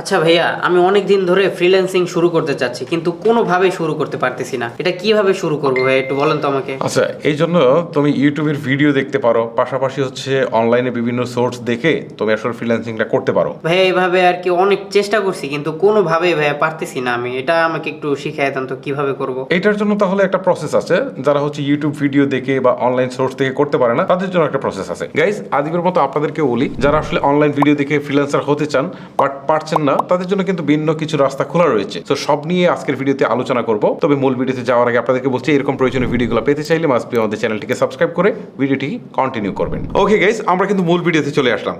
আচ্ছা ভাইয়া আমি অনেক দিন ধরে ফ্রিল্যান্সিং শুরু করতে চাচ্ছি কিন্তু কোনোভাবেই শুরু করতে পারতেছি না। এটা কীভাবে শুরু করব ভাই একটু বলেন তো আমাকে। আচ্ছা এই জন্য তুমি ইউটিউবের ভিডিও দেখতে পারো পাশাপাশি হচ্ছে অনলাইনে বিভিন্ন সোর্স দেখে তুমি আসলে ফ্রিল্যান্সিংটা করতে পারো। ভাইয়া এইভাবে আর কি অনেক চেষ্টা করছি কিন্তু কোনোভাবেই ভাইয়া পারতেছি না আমি। এটা আমাকে একটু শিখাই দেন তো কীভাবে করব? এটার জন্য তাহলে একটা প্রসেস আছে যারা হচ্ছে ইউটিউব ভিডিও দেখে বা অনলাইন সোর্স থেকে করতে পারে না তাদের জন্য একটা প্রসেস আছে। গাইজ আদিবের মতো আপনাদেরকে বলি যারা আসলে অনলাইন ভিডিও দেখে ফ্রিল্যান্সার হতে চান বাট পারছেন না তাদের জন্য কিন্তু ভিন্ন কিছু রাস্তা খোলা রয়েছে। তো সব নিয়ে আজকের ভিডিওতে আলোচনা করব। তবে মূল ভিডিওতে যাওয়ার আগে আপনাদেরকে বলছি, এরকম প্রয়োজনীয় ভিডিওগুলো পেতে চাইলে মাস্ট বি আমাদের চ্যানেলটিকে সাবস্ক্রাইব করে ভিডিওটি কন্টিনিউ করবেন। ওকে গাইজ আমরা কিন্তু মূল ভিডিওতে চলে আসলাম।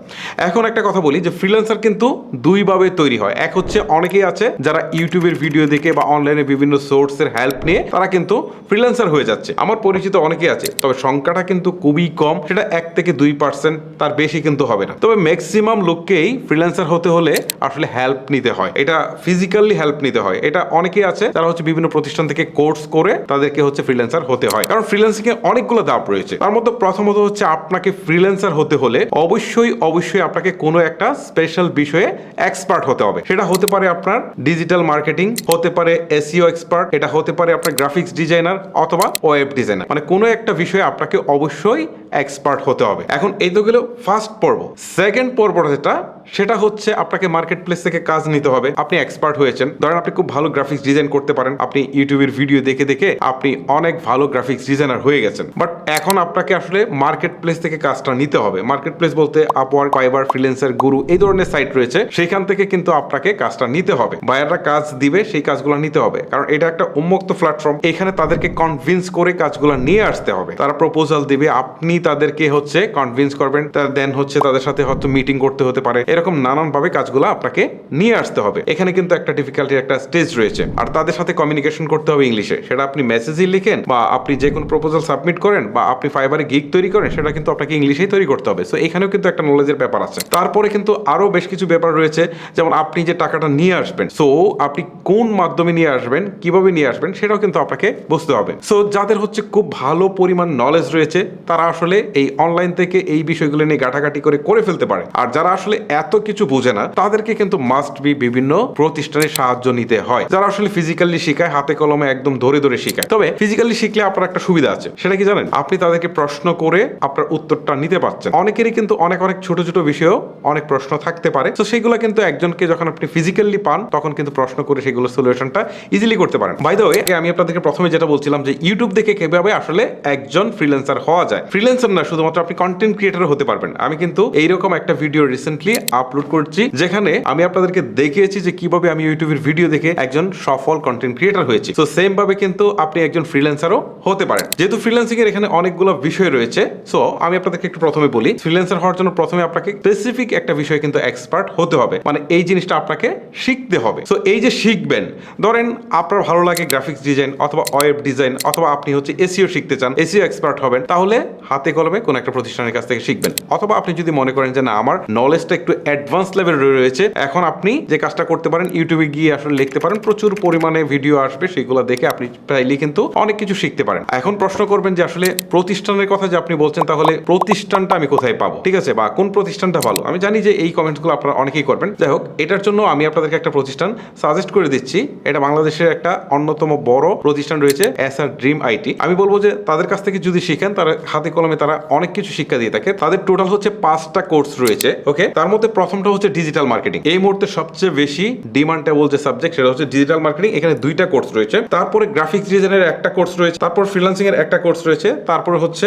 এখন একটা কথা বলি যে ফ্রিল্যান্সার কিন্তু দুইভাবে তৈরি হয়। এক হচ্ছে অনেকেই আছে যারা ইউটিউবের ভিডিও দেখে বা অনলাইনে বিভিন্ন সোর্সের হেল্প নিয়ে তারা কিন্তু ফ্রিল্যান্সার হয়ে যাচ্ছে। আমার পরিচিত অনেকেই আছে, তবে সংখ্যাটা কিন্তু খুবই কম, সেটা এক থেকে দুই পার্সেন্ট তার বেশি কিন্তু হবে না। তবে ম্যাক্সিমাম লোককেই ফ্রিল্যান্সার হতে হলে আসলে হেল্প নিতে হয়। এটা ফিজিক্যালি হেল্প নিতে হয়। এটা অনেকেই আছে, তারা হচ্ছে বিভিন্ন প্রতিষ্ঠান থেকে কোর্স করে তাদেরকে হচ্ছে ফ্রিল্যান্সার হতে হয়। কারণ ফ্রিল্যান্সিং এ অনেকগুলো ধাপ রয়েছে। তার মধ্যে প্রথমত হচ্ছে আপনাকে ফ্রিল্যান্সার হতে হলে অবশ্যই অবশ্যই আপনাকে কোনো একটা স্পেশাল বিষয়ে এক্সপার্ট হতে হবে। সেটা হতে পারে আপনার ডিজিটাল মার্কেটিং হতে পারে এসিও এক্সপার্ট এটা হতে পারে আপনার গ্রাফিক্স ডিজাইনার অথবা ওয়েব ডিজাইনার মানে কোনো একটা বিষয়ে আপনাকে অবশ্যই এক্সপার্ট হতে হবে। এখন এই তো গেল ফার্স্ট পর্ব। সেকেন্ড পর্ব যেটা সেটা হচ্ছে আপনাকে মার্কেট প্লেস থেকে কাজ নিতে হবে। আপনি এক্সপার্ট হয়েছেন। ধরেন আপনি খুব ভালো গ্রাফিক্স ডিজাইন করতে পারেন। আপনি ইউটিউবের ভিডিও দেখে দেখে আপনি অনেক ভালো গ্রাফিক্স ডিজাইনার হয়ে গেছেন। বাট এখন আপনাকে আসলে মার্কেট প্লেস থেকে কাজটা নিতে হবে। মার্কেট প্লেস বলতে আপওয়ার্ক ফাইবার ফ্রিলেন্সার গুরু এই ধরনের সাইট রয়েছে। সেখান থেকে কিন্তু আপনাকে কাজটা নিতে হবে। বায়াররা কাজ দিবে, সেই কাজগুলো নিতে হবে। কারণ এটা একটা উন্মুক্ত প্ল্যাটফর্ম এখানে তাদেরকে কনভিন্স করে কাজগুলো নিয়ে আসতে হবে। তারা প্রপোজাল দিবে। আপনি তাদেরকে হচ্ছে কনভিন্স করবেন। দেন হচ্ছে তাদের সাথে হয়তো মিটিং করতে হতে পারে। এরকম নানান ভাবে কাজগুলো আপনাকে নিয়ে আসতে হবে। এখানে কিন্তু একটা ডিফিকাল্টির একটা স্টেজ রয়েছে। আর তাদের সাথে কমিউনিকেশন করতে হবে ইংলিশে সেটা আপনি মেসেজই লিখেন বা আপনি যে কোনো প্রপোজাল সাবমিট করেন বা আপনি ফাইবারে গিগ তৈরি করেন, সেটা কিন্তু আপনাকে ইংলিশেই তৈরি করতে হবে। সো এখানেও কিন্তু একটা নলেজের ব্যাপার আছে। তারপরে কিন্তু আরও বেশ কিছু ব্যাপার রয়েছে। যেমন আপনি যে টাকাটা নিয়ে আসবেন সো আপনি কোন মাধ্যমে নিয়ে আসবেন, কীভাবে নিয়ে আসবেন, সেটাও কিন্তু আপনাকে বুঝতে হবে। সো যাদের হচ্ছে খুব ভালো পরিমাণ নলেজ রয়েছে, তারা আসলে এই অনলাইন থেকে এই বিষয়গুলো নিয়ে ঘাটাঘাটি করে করে ফেলতে পারে। আর যারা আসলে এত কিছু বুঝে না, তাদেরকে কিন্তু মাস্ট বি বিভিন্ন প্রতিষ্ঠানের সাহায্য নিতে হয়। যারা আসলে ফিজিক্যালি শিখায়, হাতে কলমে একদম ধরে ধরে শিখায়। তবে ফিজিক্যালি শিখলে আপনার একটা সুবিধা আছে। সেটা কি জানেন? আপনি তাদেরকে প্রশ্ন করে আপনার উত্তরটা নিতে পারছেন। অনেকেরই কিন্তু অনেক অনেক ছোট ছোট বিষয়েও অনেক প্রশ্ন থাকতে পারে। তো সেগুলো কিন্তু একজনকে যখন আপনি ফিজিক্যালি পান, তখন কিন্তু প্রশ্ন করে সেগুলো সলিউশনটা ইজিলি করতে পারেন। বাই দ্য আমি আপনাদেরকে প্রথমে যেটা বলছিলাম যে ইউটিউব দেখে কীভাবে আসলে একজন ফ্রিল্যান্সার হওয়া যায়। ফ্রিল্যান্সার না, শুধুমাত্র আপনি কন্টেন্ট ক্রিয়েটার হতে পারবেন। আমি কিন্তু এইরকম একটা ভিডিও রিসেন্টলি আপলোড করছি, যেখানে আমি আপনাদেরকে দেখিয়েছি যে কীভাবে আমি ইউটিউবের ভিডিও দেখে একজন সফল কন্টেন্ট ক্রিয়েটার হয়েছি। তো সেম ভাবে কিন্তু আপনি একজন ফ্রিল্যান্সারও হতে পারেন। যেহেতু ফ্রিল্যান্সিং এর এখানে অনেকগুলো বিষয় রয়েছে সো আমি আপনাদেরকে একটু প্রথমে বলি ফ্রিল্যান্সার হওয়ার জন্য প্রথমে আপনাকে স্পেসিফিক একটা বিষয়ে কিন্তু এক্সপার্ট হতে হবে। মানে এই জিনিসটা আপনাকে শিখতে হবে। সো এই যে শিখবেন, ধরেন আপনার ভালো লাগে গ্রাফিক্স ডিজাইন অথবা ওয়েব ডিজাইন অথবা আপনি হচ্ছে এসিও শিখতে চান এসিও এক্সপার্ট হবেন, তাহলে হাতে কলমে কোনো একটা প্রতিষ্ঠানের কাছ থেকে শিখবেন। অথবা আপনি যদি মনে করেন যে না, আমার নলেজটা একটু অ্যাডভান্স লেভেল রয়েছে। এখন আপনি যে কাজটা করতে পারেন ইউটিউবে গিয়ে আসলে লিখতে পারেন। প্রচুর পরিমাণে ভিডিও আসবে, সেগুলো দেখে আপনি চাইলে কিন্তু অনেক কিছু শিখতে পারেন। এখন প্রশ্ন করবেন যে আসলে প্রতিষ্ঠানের কথা যে আপনি বলছেন, তাহলে প্রতিষ্ঠানটা আমি কোথায় পাবো? ঠিক আছে? বা কোন প্রতিষ্ঠানটা ভালো? আমি জানি যে এই কমেন্টসগুলো আপনারা অনেকেই করবেন। যাই হোক, এটার জন্য আমি আপনাদেরকে একটা প্রতিষ্ঠান সাজেস্ট করে দিচ্ছি। এটা বাংলাদেশের একটা অন্যতম বড় প্রতিষ্ঠান রয়েছে এস আর ড্রিম আইটি আমি বলব যে তাদের কাছ থেকে যদি শিখেন, তারা হাতে কলমে তারা অনেক কিছু শিক্ষা দিয়ে থাকে। তাদের টোটাল হচ্ছে পাঁচটা কোর্স রয়েছে ওকে তার মধ্যে প্রথমটা হচ্ছে ডিজিটাল মার্কেটিং এই মুহূর্তে সবচেয়ে বেশি ডিমান্ডেবল যে সাবজেক্ট সেটা হচ্ছে ডিজিটাল মার্কেটিং এখানে দুইটা কোর্স রয়েছে। তারপরে গ্রাফিক্স ডিজাইনের একটা কোর্স রয়েছে। তারপর ফ্রিল্যান্সিং এর একটা কোর্স রয়েছে। তারপরে হচ্ছে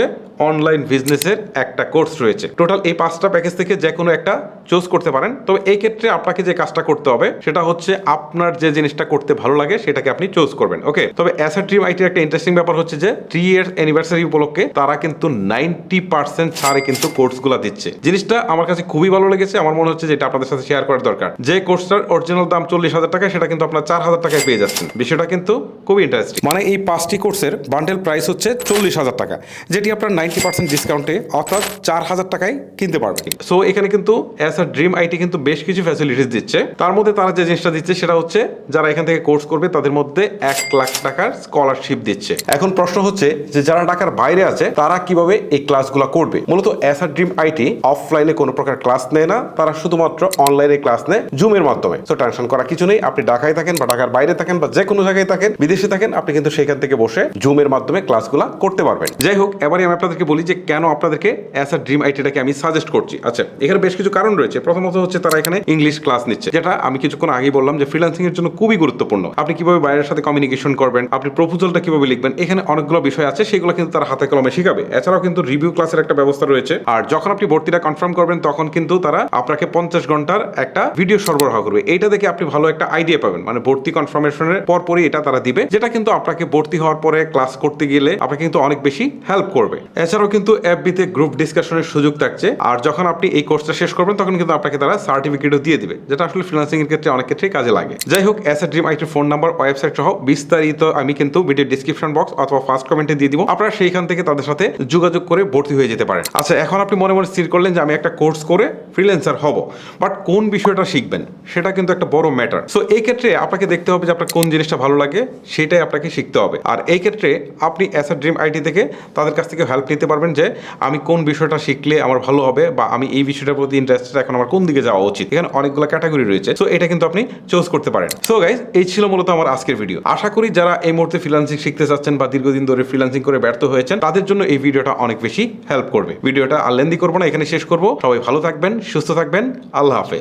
অনলাইন বিজনেসের একটা কোর্স রয়েছে। টোটাল এই পাঁচটা প্যাকেজ থেকে যে কোনো একটা চুজ করতে পারেন। তবে এই ক্ষেত্রে আপনাকে যে কাজটা করতে হবে, সেটা হচ্ছে আপনার যে জিনিসটা করতে ভালো লাগে, সেটাকে আপনি চুজ করবেন। ওকে তবে অ্যাস এ ড্রিম আইটির একটা ইন্টারেস্টিং ব্যাপার হচ্ছে যে থ্রি ইয়ার্স অ্যানিভার্সারি উপলক্ষে তারা কিন্তু নাইনটি পার্সেন্ট ছাড়ে কিন্তু কোর্সগুলো দিচ্ছে। জিনিসটা আমার কাছে খুবই ভালো লেগেছে, আমার মনে হচ্ছে যে এটা আপনাদের সাথে শেয়ার করার দরকার। যে কোর্সটার অরিজিনাল দাম চল্লিশ হাজার টাকা সেটা কিন্তু আপনার চার হাজার টাকায় পেয়ে যাচ্ছেন। বিষয়টা কিন্তু খুবই ইন্টারেস্টিং মানে এই পাঁচটি কোর্সের বান্ডেল প্রাইস হচ্ছে চল্লিশ হাজার টাকা যেটি আপনার নাইনটি পার্সেন্ট ডিসকাউন্টে অর্থাৎ চার হাজার টাকায় কিনতে পারবেন। সো এখানে কিন্তু অ্যাজ আ ড্রিম আইটি কিন্তু বেশ কিছু ফ্যাসিলিটিস দিচ্ছে। তার মধ্যে তারা যে জিনিসটা দিচ্ছে সেটা হচ্ছে যারা এখান থেকে কোর্স করবে তাদের মধ্যে এক লাখ টাকার স্কলারশিপ দিচ্ছে। এখন প্রশ্ন হচ্ছে যে যারা ঢাকার বাইরে আছে তারা কীভাবে এই ক্লাসগুলো করবে? মূলত অ্যাসার ড্রিম আইটি অফলাইনে কোনো প্রকার ক্লাস নেয় না তারা শুধুমাত্র অনলাইনে ক্লাস নেয় জুমের মাধ্যমে। তো টেনশন করা কিছু নেই। আপনি ঢাকায় থাকেন বা ঢাকার বাইরে থাকেন বা যে কোনো জায়গায় থাকেন, বিদেশে থাকেন, আপনি কিন্তু সেখান থেকে বসে জুমের মাধ্যমে ক্লাসগুলো করতে পারবেন। যাই হোক, এবারে আমি আপনাদেরকে বলি যে কেন আপনাদেরকে অ্যাসার ড্রিম আইটিটাকে আমি সাজেস্ট করছি। আচ্ছা এখানে বেশ কিছু কারণ রয়েছে। প্রথমত হচ্ছে তারা এখানে ইংলিশ ক্লাস নিচ্ছে, যেটা আমি কিছুক্ষণ আগেই বললাম যে ফ্রিল্যান্সিং এর জন্য খুবই গুরুত্বপূর্ণ। আপনি কীভাবে বাইরের সাথে কমিউনিকেশন করবেন, আপনি প্রপোজালটা কীভাবে লিখবেন, এখানে অনেকগুলো বিষয় আছে, সেগুলো কিন্তু তারা হাতে কলমে শিখাবে। এছাড়াও কিন্তু রিভিউ ক্লাসের একটা ব্যবস্থা রয়েছে। আর যখন আপনি ভর্তিটা কনফার্ম করবেন, তখন কিন্তু তারা আপনাকে পঞ্চাশ ঘণ্টার একটা ভিডিও সরবরাহ করবে। এইটা দেখে আপনি ভালো একটা আইডিয়া পাবেন। মানে ভর্তি কনফার্মেশনের পরপরই এটা তারা দিবে। যেটা কিন্তু আপনাকে ভর্তি হওয়ার পরে ক্লাস করতে গেলে আপনাকে কিন্তু অনেক বেশি হেল্প করবে। এছাড়াও কিন্তু এফবিতে গ্রুপ ডিসকাশনের সুযোগ থাকছে। আর যখন আপনি এই কোর্সটা শেষ করবেন, তখন কিন্তু আপনাকে তারা সার্টিফিকেটও দিয়ে দিবে। যেটা আসলে ফ্রিল্যান্সিং এর ক্ষেত্রে অনেক ক্ষেত্রেই কাজে লাগে। যাই হোক এস ড্রিম আইটির ফোন নাম্বার ওয়েবসাইট সহ বিস্তারিত আমি কিন্তু ভিডিও ডিসক্রিপশন বক্স অথবা ফার্স্ট কমেন্টে দিয়ে দিব। আপনারা সেইখান থেকে তাদের সাথে যোগাযোগ করে ভর্তি হয়ে যেতে পারেন। আচ্ছা এখন আপনি মনে মনে স্থির করলেন যে আমি একটা কোর্স করে ফ্রিল্যান্সার হব। বাট কোন বিষয়টা শিখবেন, সেটা কিন্তু একটা বড় ম্যাটার সো এই ক্ষেত্রে আপনাকে দেখতে হবে যে আপনার কোন জিনিসটা ভালো লাগে, সেটাই আপনাকে শিখতে হবে। আর এই ক্ষেত্রে আপনি অ্যাস আ ড্রিম আইটি থেকে তাদের কাছ থেকে হেল্প নিতে পারবেন যে, আমি কোন বিষয়টা শিখলে আমার ভালো হবে বা আমি এই বিষয়টার প্রতি ইন্টারেস্টেড এখন আমার কোন দিকে যাওয়া উচিত। এখানে অনেকগুলো ক্যাটাগরি রয়েছে সো এটা কিন্তু আপনি চুজ করতে পারেন। সো গাইজ এই ছিল মূলত আমার আজকের ভিডিও আশা করি যারা এই মুহূর্তে ফ্রিল্যান্সিং শিখতে চাচ্ছেন বা দীর্ঘদিন ধরে ফ্রিল্যান্সিং করে ব্যর্থ হয়েছেন, তাদের জন্য এই ভিডিওটা অনেক বেশি হেল্প করবে। ভিডিওটা আর লেন্দি করব না, এখানে শেষ করব। সবাই ভালো থাকবেন, সুস্থ থাকবেন। আল্লাহ হাফেজ।